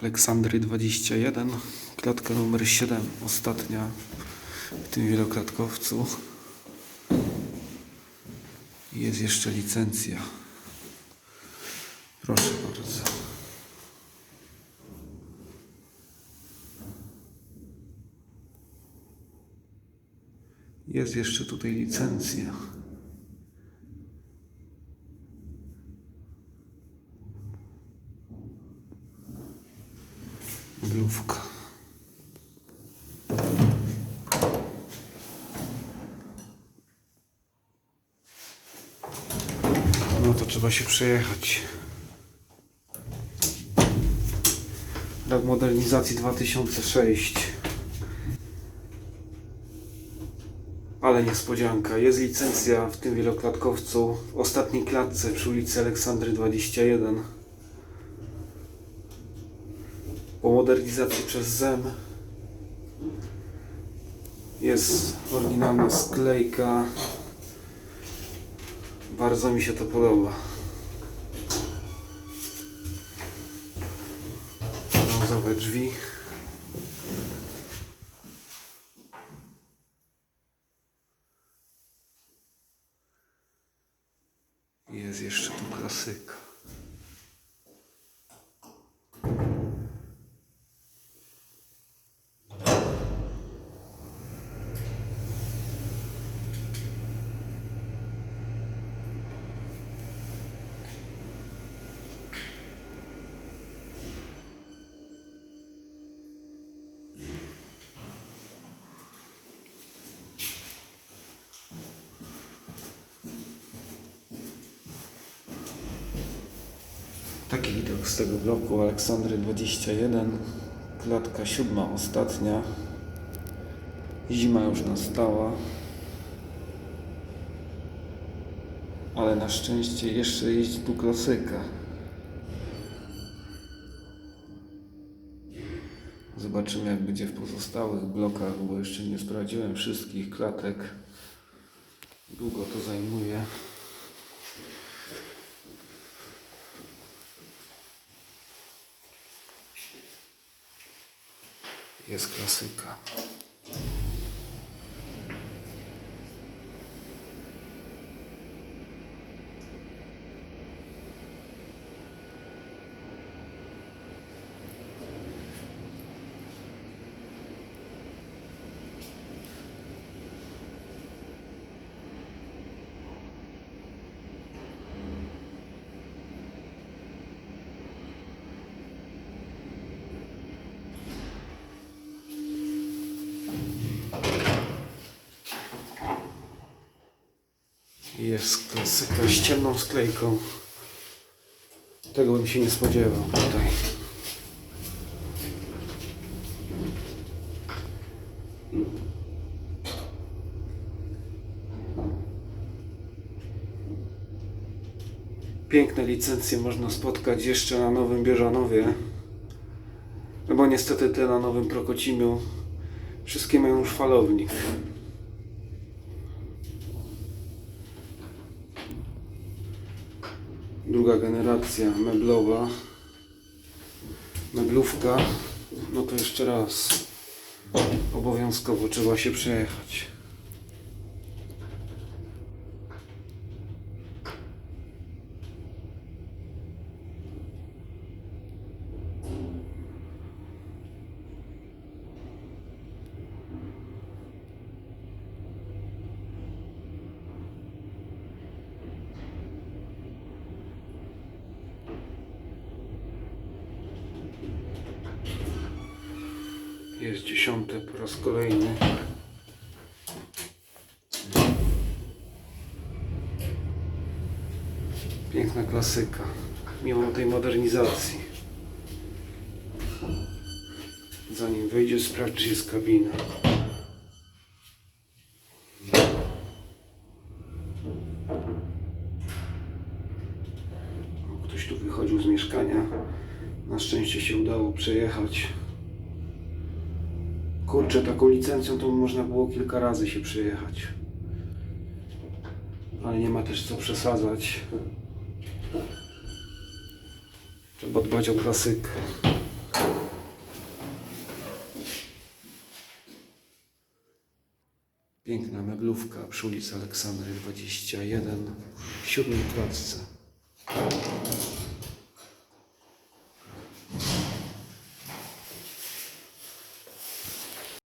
Aleksandry 21, klatka numer 7, ostatnia w tym wieloklatkowcu. Jest jeszcze licencja. Proszę bardzo. Jest jeszcze tutaj licencja. Mrówka. No to trzeba się przejechać. Rok modernizacji 2006. Ale niespodzianka. Jest licencja w tym wieloklatkowcu w ostatniej klatce przy ulicy Aleksandry 21. Po modernizacji przez ZEM jest oryginalna sklejka. Bardzo mi się to podoba. Brązowe drzwi. Jest jeszcze tu klasyka. Taki widok z tego bloku Aleksandry 21, klatka siódma, ostatnia. Zima już nastała. Ale na szczęście jeszcze jeździ tu klasyka. Zobaczymy jak będzie w pozostałych blokach, bo jeszcze nie sprawdziłem wszystkich klatek. Długo to zajmuje. Jest klasyka. Jest klasyka z ciemną sklejką. Tego bym się nie spodziewał tutaj. Piękne licencje można spotkać jeszcze na Nowym Bieżanowie. No bo niestety te na Nowym Prokocimiu wszystkie mają już falownik. Druga generacja meblowa, meblówka, no to jeszcze raz obowiązkowo trzeba się przejechać. Jest dziesiąte po raz kolejny. Piękna klasyka, mimo tej modernizacji. Zanim wejdzie, sprawdź, czy jest kabina. Ktoś tu wychodził z mieszkania. Na szczęście się udało przejechać. Kurczę, taką licencją to można było kilka razy się przyjechać. Ale nie ma też co przesadzać. Trzeba dbać o klasykę. Piękna meblówka przy ulicy Aleksandry 21 w siódmej klatce.